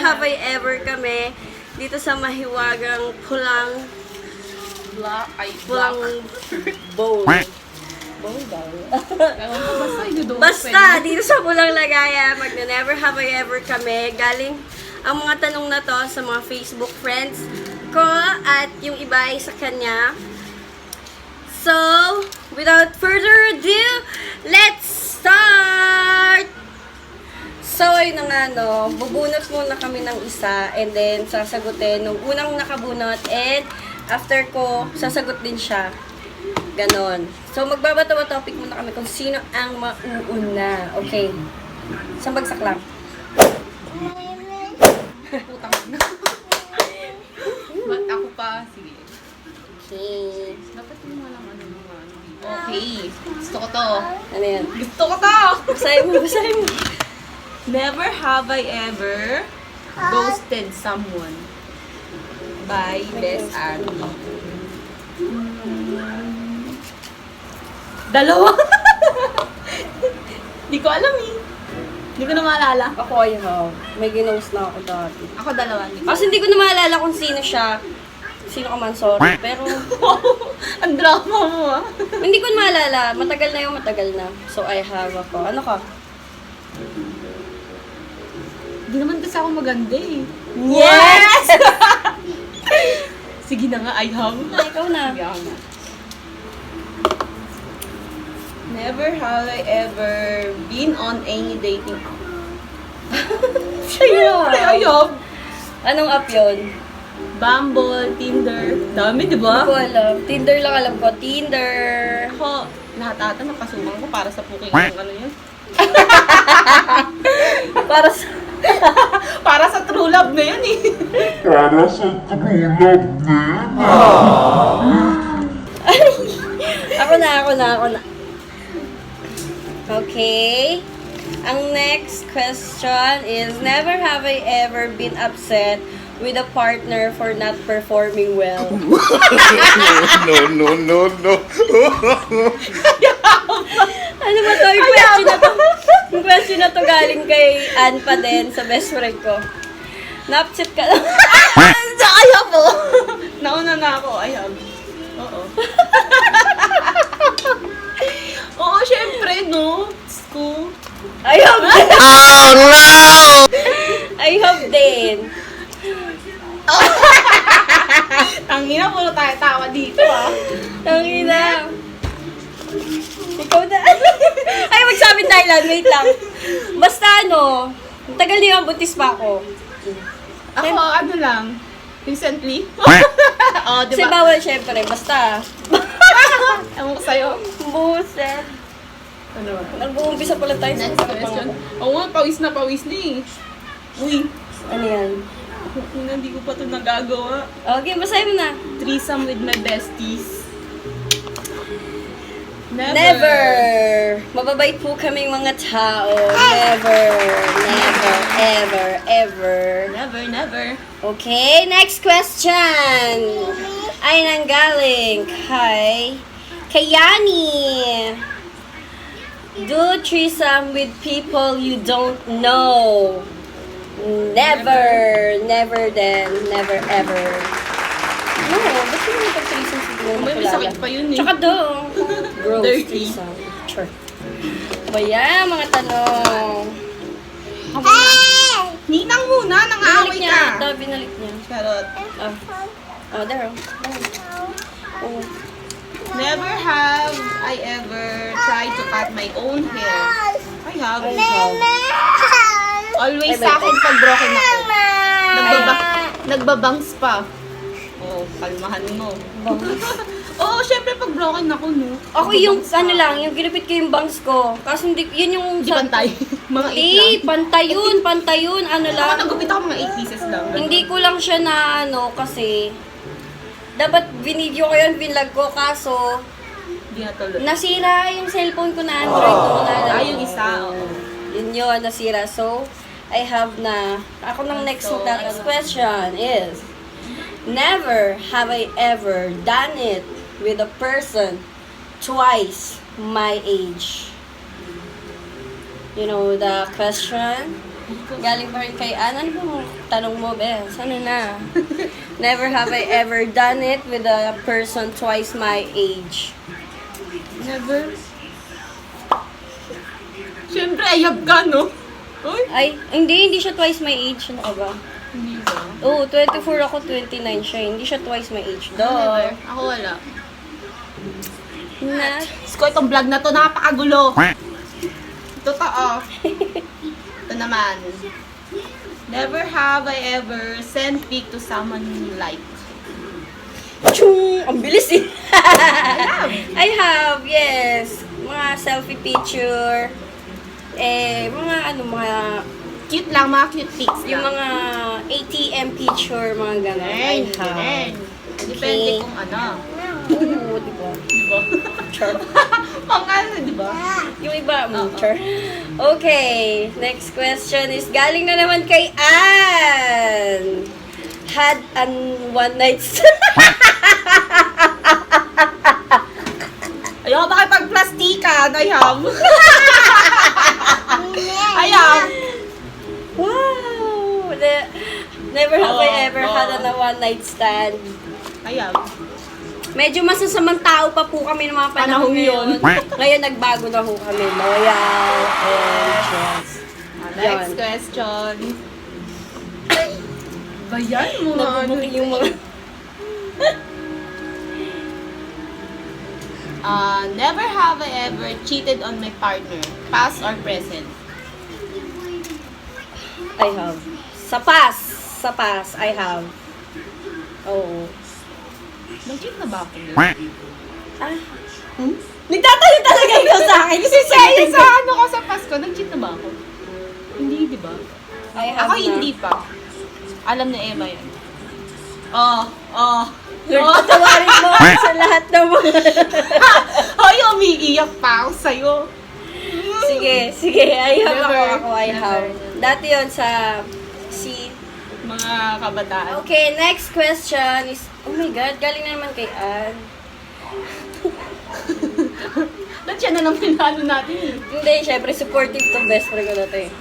have I ever kami dito sa mahiwagang pulang Black. Ay, pulang black. bowl. Ewan ko, basta dito sa Pulang Lagaya, magna-never have I ever kami. Galing ang mga tanong na to sa mga Facebook friends ko at yung iba ay sa kanya. So, without further ado, let's start! So, ayun na nga, no, bubunot muna kami ng isa and then sasagutin nung unang nakabunot and after ko, sasagot din siya. Ganon. So, magbabato topic muna kami kung sino ang mauuna. Okay. Isang bagsak lang. Putang na. Ba't ako pa? Sige. Okay. Dapat yung walang ano mga ano. Okay. Gusto ko to. Ano yan? Gusto ko to! Basahin mo, basahin mo. Never have I ever ghosted someone by Best Abby. Dalawa! Hindi ko alam eh. Hindi ko na maalala. Ako ay have. May ginost na ako dati. Ako dalawa. Hindi ko. Kasi hindi ko na maalala kung sino siya. Sino ka man, sorry. Pero, Ang drama mo ah. hindi ko na maalala. Matagal na yung matagal na. So, I have ako. Ano ka? Hindi naman kasi ako maganda eh. Yes! Sige na nga, I have. Ay, ikaw na. Sige ako na. Never have I ever been on any dating app. Siyempre, I have. Anong app yun? Bumble, Tinder. Dami, di Hindi ba? ko alam. Tinder lang alam ko. Tinder. Ako, lahat ata napasukan ko para sa puking yung ano yun. Para sa... Para sa true love na yun eh. Para sa true love na yun. Ako na, ako na, ako na. Okay. Ang next question is, never have I ever been upset with a partner for not performing well. No, no, no, no. Ano ba to? Yung question na to, yung question na to galing kay Ann pa din sa best friend ko. Na-upset ka lang. I have oh. Nauna na ako, have. Oo. Oo, syempre, no? School. I hope din. Oh no! I hope din. Tangina, puro tayo tawa dito ah. Tangina. Ikaw na. Ay, magsabi Thailand. Wait lang. Basta ano, tagal niyo ang buntis pa ako. Ako, ano lang, recently. oh, di Kasi ba? bawal syempre. Basta. Ewan ko sa'yo. Buset. Ano ba? Nag-uumpisa pala tayo sa Next question. Oo nga, pawis na pawis na eh. Uy, Ano yan? hindi ko pa ito nagagawa. Okay, basahin mo na. Threesome with my besties. Never. Never. Mababait po kaming mga tao. Never. Never. Ever. Ever. Never, never. Okay, next question. Ay nanggaling kay Kayani. Do threesome with people you don't know. Never. Never then. Never ever. No, ba't yung may pag-threesome mga May nakilala? sakit pa yun eh. Tsaka do. Gross Dirty. threesome. Sure. Baya, mga tanong. Ninang muna, Binalik nangaaway niya. ka. Ito, binalik niya. Charot. Oh. Oh, there. oh. Oh. Never have I ever tried to cut my own hair. I have. I have. Always Ay, sa akin pag broken ako. Nagbaba nagbabangs pa. Kalmahan mo. Oo, oh, syempre pag broken ako, no? Ako yung, pa. ano lang, yung ginupit ko yung bangs ko. Kasi hindi, yun yung... Hindi pantay. mga 8 Hindi, lang. pantay yun, pantay yun. Ano Ako lang. nagupit ako mga 8 pieces lang. Hindi ko lang siya na, ano, kasi... Dapat binidyo ko yun, binlag ko, kaso... Hindi. Nasira yung cellphone ko na Android ko na. Ah, yung isa, oo. Yun Yun yun, nasira. So, I have na, ako ng next, So, next question is, Never have I ever done it with a person twice my age. You know the question? Galing pa rin kay Ann. Ano bang tanong mo, be? Sana na? Never have I ever done it with a person twice my age. Never. Siyempre, ayab ka, no? Uy, Ay, hindi, hindi siya twice my age. Ano ka ba? Oo, 24 ako, 29 siya. Hindi siya twice my age. Never. Duh. Ako wala. Na, Sko, itong vlog na to, napakagulo. Totoo. Ito naman. Never have I ever sent pic to someone you like. Chung! Ang bilis eh. I have, yes. Mga selfie picture. Eh, mga ano, mga, Cute lang, mga cute pics yung lang. mga ATM picture, mga gano'n. Have. ganun. Depende Okay. kung ano. Oo, di ba? Di ba? Char. Mga ano, di ba? Yung iba, Oo. mm, char. Okay, next question is galing na naman kay Ann. Had an one night stand. Ayoko makipag-plastikan. I have. I have. Wow! Ne- never have I Oo, ever oo. had a one night stand. Have. Medyo masasamang tao pa po kami ng mga panahon Panahon yun. Ngayon nagbago na po kami. Loyal and trust. Next Yan. question. Ba yan? Mga ano? Yung mga... Uh, never have I ever cheated on my partner, past or present. I have. Sa pass. Sa pass, I have. Oo. Nag-cheat na ba ako? Ah. Hmm? Nagtatayo talaga ikaw sa akin. Kasi Sa, sa'yo sa ano ko sa Pasko, nag-cheat na ba ako? Hindi, di ba? I have Ako na. hindi pa. Alam na Emma yan. Oh, oh. Lord, Oh. patawarin mo ako sa lahat ng mga... Hoy, umiiyak pa ako sa'yo. sige, sige. I have Never. ako, ako, I Never. Dati yon sa... Si... Mga kabataan. Okay, next question is... Oh my God, galing na naman kay Ann. Ba't siya na lang pinalo natin? Hindi, syempre supportive to best friend ko na to eh.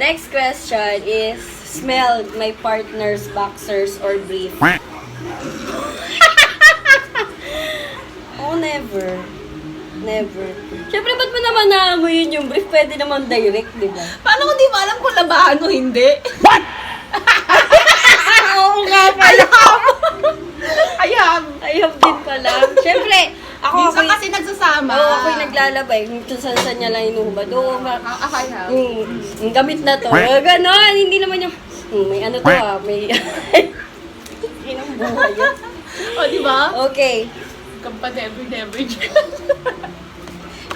Next question is, smelled my partner's boxers or brief? oh, never. Never. Syempre, ba't mo naman naamoyin yung brief? Pwede naman direct, di ba? Paano ko di ba alam kung labahan o hindi? Oo nga pala. I have. I have din pala. Syempre, ako Minsan ako'y... kasi nagsasama. Oo, ako'y naglalabay. Kung saan saan niya lang inuhubad. Oo, ma- Ako I have. Mm, ang gamit na to. Ganon, hindi naman yung, hmm, may ano to ah, may, inang buhay yun. O, di ba? Okay. Kampa never, never.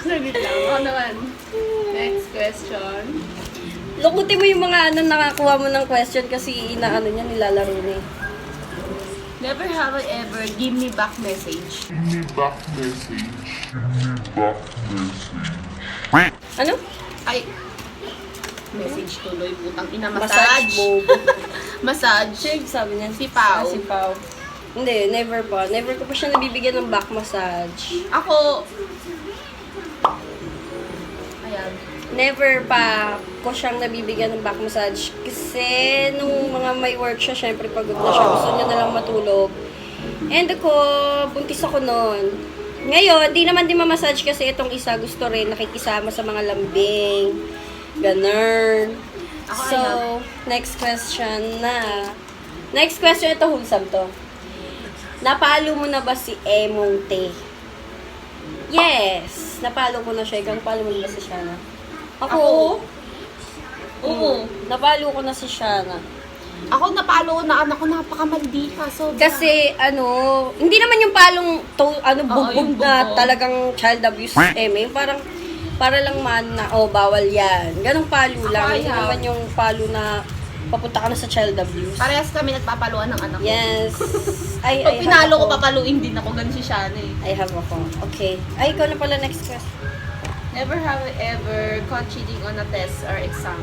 Saglit lang. Ako naman. Next question. Lukutin mo yung mga ano, nakakuha mo ng question kasi inaano niya, nilalaro niya. eh. Never have I ever give me back message. Give me back message. Give me back message. Ano? Ay, message tuloy putang ina. Massage Massage. Massage. Sabi niya? Si Pao. Ah, si Pao. Hindi, never pa. Never ko pa siya nabibigyan ng back massage. Ako, Never pa ko siyang nabibigyan ng back massage. Kasi nung mga may work siya, syempre pagod na siya. Gusto niya na lang matulog. And ako, buntis ako noon. Ngayon, di naman din mamassage kasi itong isa gusto rin nakikisama sa mga lambing. Ganun. So, I next question na. Next question, ito wholesome to. Napalo mo na ba si Emong Te? Yes! Napalo ko na siya. Ikaw, napalo mo na ba si Shana? Ako? Oo. Mm, napalo ko na si Shana. Ako napalo na anak ko napakamaldita. So, Kasi, ano, hindi naman yung palong, to, ano, bugbog yung na bugbog. talagang child abuse, eh, may parang, para lang man na, oh, bawal yan. Ganong palo lang. Ako, Hindi ayaw. naman yung palo na, papunta ka na sa child abuse. parehas kami nagpapaluan ng anak ko. Yes. Ay, Pag ay, pinalo ko, ako. papaluin din ako. Ganun si Shana eh. I have ako. Okay. Ay, ikaw na pala next question. Never have I ever caught cheating on a test or exam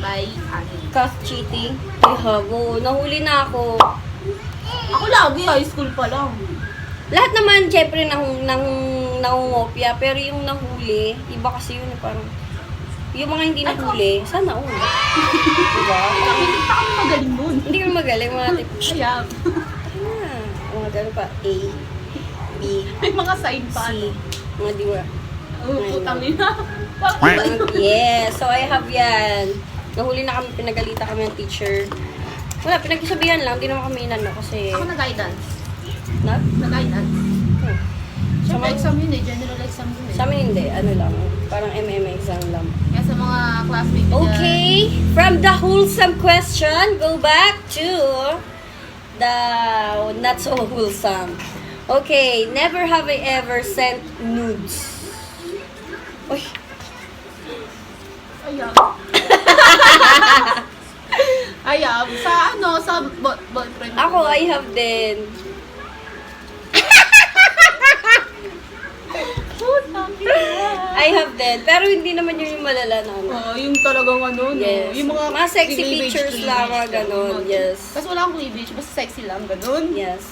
by Ani. Caught cheating? Ay, habo. Nahuli na ako. Ako lagi, high school pa lang. Lahat naman, syempre, nang, nang, nangungopia. Pero yung nahuli, iba kasi yun, parang, yung mga hindi nahuli, sana all. diba? Kami, hindi pa kami magaling dun. Hindi ka magaling, mga tip, Kaya, ah, mga ganun pa, A, B, may mga sign pa. C, mga diwa. Oh, putang ina. Yes, so I have yan. Nahuli na kami, pinagalita kami ng teacher. Wala, pinagsabihan lang, hindi naman kami inano kasi, Ako na-guidance. na? Na-guidance. Hmm. Siyempre, Sa- exam yun eh. General exam yun eh. Sa amin hindi, ano lang, parang MM exam lang. Kaya sa mga classmates Okay, from the wholesome question, go back to the not so wholesome. Okay, never have I ever sent nudes. Uy, Ayab. Ayab. Sa ano, sa bo- boyfriend. ako, I have din. I have din. Pero hindi naman yun yung malala na ano. Oh, yung talagang ano, no? Yes. Yung mga, Mga sexy pictures lang, mga. Yes. Tapos wala akong cleavage, basta sexy lang, ganun. Yes.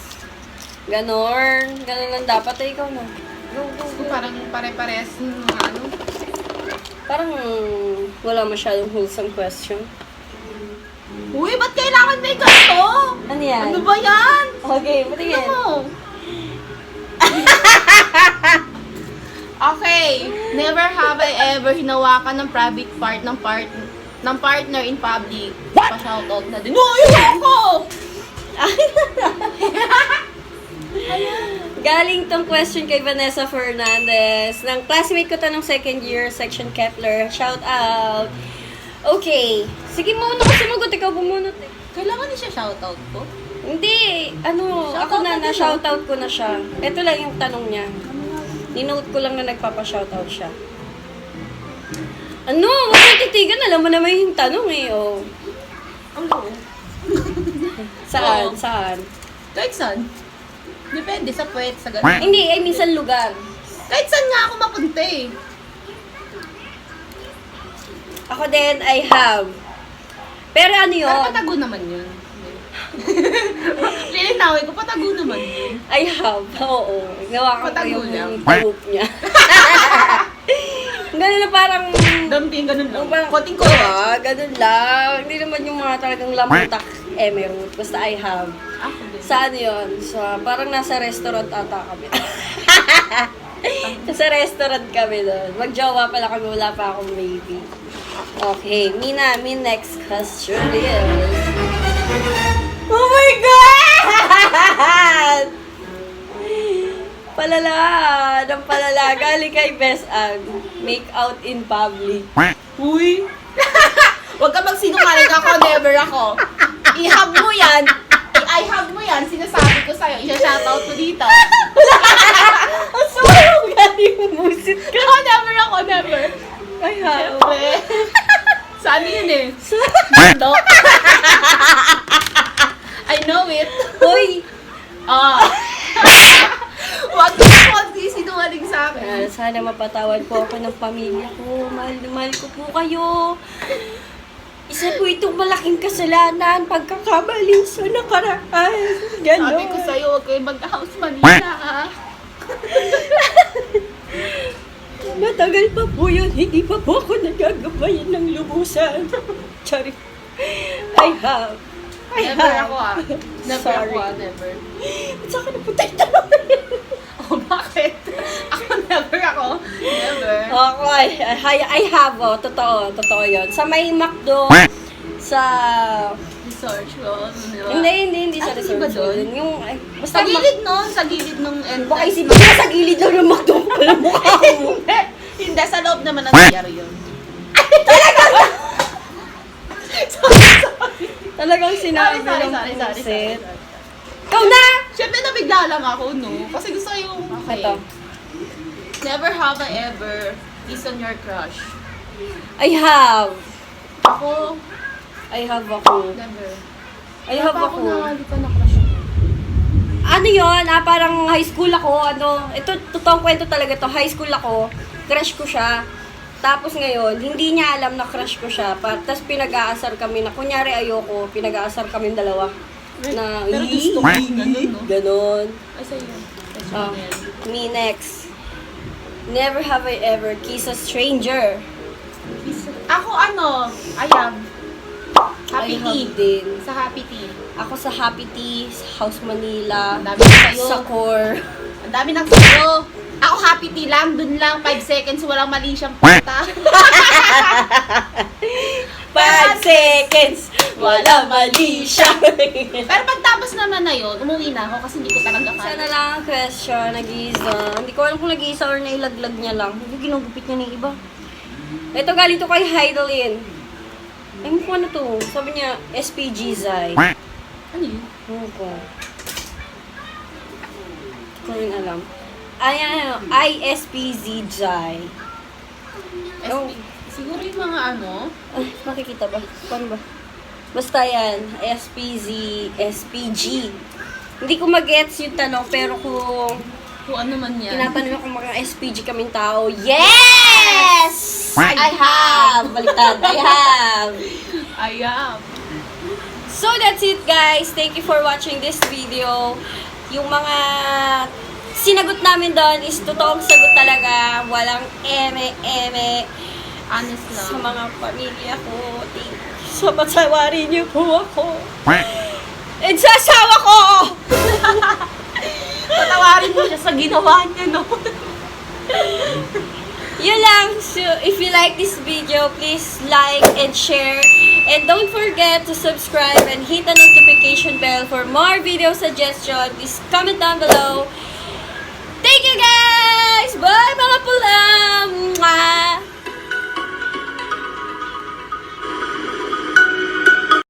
Ganon. Ganon lang dapat. Eh, ikaw na. Go, go, go. parang pare-pares mga ano. Parang wala masyadong wholesome question. Uy, ba't kailangan may ganito? Ano yan? Ano ba yan? Okay, patingin. mo. okay. Never have I ever hinawakan ng private part ng part ng partner in public. Pa-shoutout na din. Uy, ako! Galing tong question kay Vanessa Fernandez. Ng classmate ko to ng second year, section Kepler. Shout out. Okay. Sige mo na kasi sumagot. Ikaw bumunot eh. Kailangan niya siya shoutout ko? Hindi. Ano, Shoutout ako na, na din, na-shoutout ko na siya. Ito lang yung tanong niya. Ninote ko lang na nagpapa-shoutout siya. Ano? Huwag kang titigan. Alam mo naman yung tanong eh. Oh. Ano? Saan? Oo. Saan? Kahit saan. Depende sa puwet, sa ganun. Hindi, ay minsan lugar. Kahit saan nga ako mapunta eh. Ako din, I have. Pero ano Pero yun? patago naman yun. Lilinawin ko, patago naman yun. I have. Oo. Nawa ko Patago yung lang. tawop niya. Ganun na parang... Damping ganun lang. Parang, Konting ko. Ah, ganun lang. Hindi naman yung mga talagang lamutak emerald. Basta I have. Ako din. Sa ano yun? Sa, parang nasa restaurant ata kami. sa restaurant kami doon. Magjowa pala kami. Wala pa akong baby. Okay. Mina, me next question is... Oh my God! Palala. Ng palala. Galing kay Best Ag. Make out in public. Uy! Huwag ka magsinungaling ako, never ako. I-hug mo yan. I- I-hug mo yan. Sinasabi ko sa'yo. Isa-shoutout ko dito. Ang sumayaw galing umusit ka. Ako, never ako, never. Ay. Siyempre. Saan yun eh? Do. I know it. Hoy! Ah. Huwag ka magsisinungaling sa akin. Ah, sana mapatawad po ako ng pamilya ko. Mahal na mahal ko po kayo. Isa po itong malaking kasalanan, pagkakamali sa nakaraan. Ganon. Sabi ko sa'yo, huwag kayo mag-house Manila, ha? Matagal pa po yun, hindi pa po ako nagagabayan ng lubusan. Sorry. I have. I Never have. ako, ah. Never Sorry. ako, ah. Never. At saka napunta yung tanong Oh, bakit? Ako, never ako. Never. Ako, I, I, have, oh, totoo, totoo yun. Sa may McDo, sa... Research ko. ano, di ba? Hindi, hindi, hindi sa Ah, hindi ba resort doon? yun. Yung, ay, basta Sa gilid nun, sa gilid nung entrance. Baka isipin ko sa gilid lang ng McDo pala mukha mo. Hindi. Hindi, sa loob naman ng CR yun. Talagang sinabi Sorry, sorry, ng sorry, sorry, sorry, puset. sorry. Ikaw na! Siyempre, nabigla lang ako, no? Kasi gusto ko yung... Okay. Ito. Never have I ever kissed on your crush. I have. Ako, I have ako. never. I have Wala pa ako. na, hindi pa na-crush ako. Ano yon Ah, parang high school ako. Ano, ito, totoong kwento talaga to. High school ako. crush ko siya. Tapos ngayon, hindi niya alam na crush ko siya. Pa, Tapos pinag-aasar kami na, kunyari ayoko, pinag-aasar kami dalawa. Na, Pero "Ii, gusto mo yung ganun, no? Ganon. Ay, sa'yo. Oh, me next. Never have I ever kissed a stranger. Ako ano, ayam. Happy I tea. have din. Sa Happy Tea. Ako sa Happy Tea, sa House Manila, Ang dami na sa'yo. sa Core. Ang dami ng sa'yo. Ako Happy Tea lang, dun lang, 5 seconds, walang mali siyang puta. 5 seconds, wala mali siya. Pero pagtapos naman na yun, umuwi na ako kasi hindi ko talaga Isa kaya. na lang ang question, nag-iisa. Hindi ko alam kung nag-iisa or nailaglag niya lang. Hindi ginugupit niya ng iba. Ito galing to kay Heidelin. Ay, mukha na to. Sabi niya, SPG Zai. Ano yun? Ano ko? Hindi ko rin alam. Ay, ano, ISPZ Zai. SP, siguro yung mga ano, Ay, makikita ba? Paano ba? Basta yan, SPZ, SPG. Hindi ko mag-gets yung tanong, pero kung kung ano man yan. tinatanong kung mga SPG kaming tao, yes! I have! Baliktad, I have! Ayam. So that's it guys. Thank you for watching this video. Yung mga sinagot namin doon is totoong sagot talaga. Walang eme-eme Honest sa lang. mga pamilya ko. Thank you. So, patawari niyo po ako. And sa asawa ko! Patawarin mo siya sa ginawa niya, no? Yun lang. So, if you like this video, please like and share. And don't forget to subscribe and hit the notification bell for more video suggestions. Please comment down below. Thank you guys! Bye mga pula! Mwah!